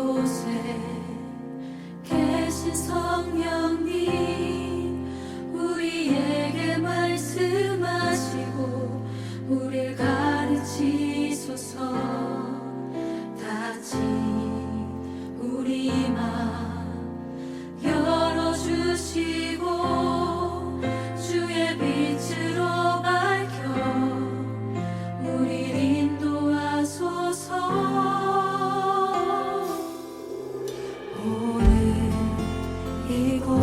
이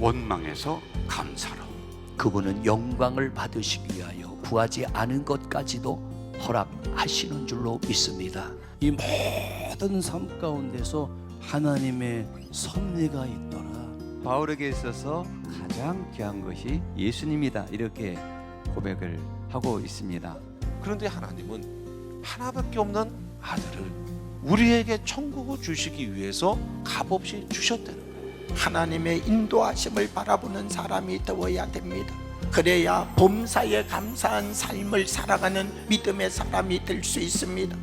원망에서 감사로. 그분은 영광을 받으시기 위하여 구하지 않은 것까지도 허락하시는 줄로 믿습니다. 이 모든 삶 가운데서 하나님의 섭리가 있더라. 바울에게 있어서 가장 귀한 것이 예수님이다 이렇게 고백을 하고 있습니다. 그런데 하나님은 하나밖에 없는 아들을 우리에게 천국을 주시기 위해서 값없이 주셨다는. 하나님의 인도하심을 바라보는 사람이 되어야 됩니다. 그래야 범사에 감사한 삶을 살아가는 믿음의 사람이 될 수 있습니다.